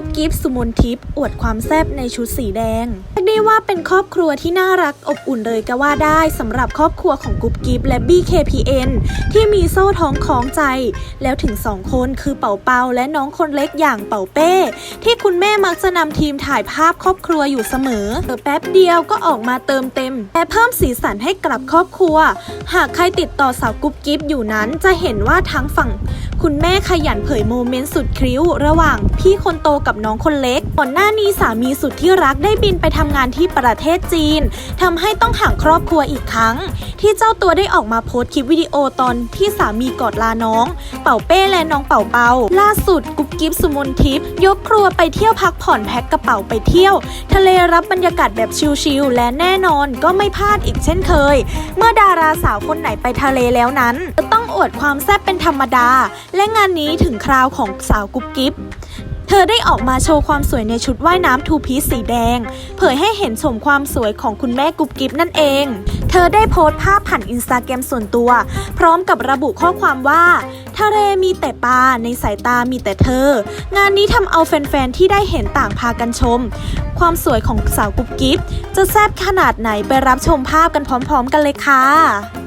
กุ๊บกิ๊บสุมนทิพย์อวดความแซ่บในชุดสีแดงเรียกได้ว่าเป็นครอบครัวที่น่ารักอบอุ่นเลยก็ว่าได้สำหรับครอบครัวของกุ๊บกิ๊บและ BKPN ที่มีโซ่ท้องคล้องใจ แล้วถึงสองคนคือเป่าเปาและน้องคนเล็กอย่างเป่าเป้ ที่คุณแม่มักจะนำทีมถ่ายภาพครอบครัวอยู่เสมอเออแป๊บเดียวก็ออกมาเติมเต็มและเพิ่มสีสันให้กลับครอบครัว หากใครติดต่อสาวกุ๊บกิ๊บอยู่นั้นจะเห็นว่าทั้งฝั่ง คุณแม่ขยันเผยโมเมนต์สุดคริ้ว ระหว่างพี่คนโตกับน้องคนเล็ก ก่อนหน้านี้สามีสุดที่รักได้บินไปทำงานที่ประเทศจีนทำให้ต้องห่างครอบครัวอีกครั้ง ที่เจ้าตัวได้ออกมาโพสต์คลิปวิดีโอตอนที่สามีกอดลาน้อง เป่าเป้และน้องเป่าเปาล่าสุดกุ๊บกิ๊บสุมนทิพย์ยกครัวไปเที่ยวพักผ่อนแพ็คกระเป๋าไปเที่ยว ทะเลรับบรรยากาศแบบชิลๆและแน่นอนก็ไม่พลาดอีกเช่นเคย เมื่อดาราสาวคนไหนไปทะเลแล้วนั้นจะต้องอวดความแซ่บเป็นธรรมดา และงานนี้ถึงคราวของสาวกุ๊บกิ๊บ เธอได้ออกมาโชว์ความสวยในชุดว่ายน้ำทูพีซสีแดง เผยให้เห็นชมความสวยของคุณแม่กุ๊บกิ๊บนั่นเอง เธอได้โพสต์ภาพผ่านอินสตาแกรมส่วนตัว พร้อมกับระบุข้อความว่าทะเลมีแต่ปลาในสายตามีแต่เธอ งานนี้ทำเอาแฟนๆ ที่ได้เห็นต่างพากันชม ความสวยของสาวกุ๊บกิ๊บจะแซ่บขนาดไหนไปรับชมภาพกันพร้อม ๆ กันเลยค่ะ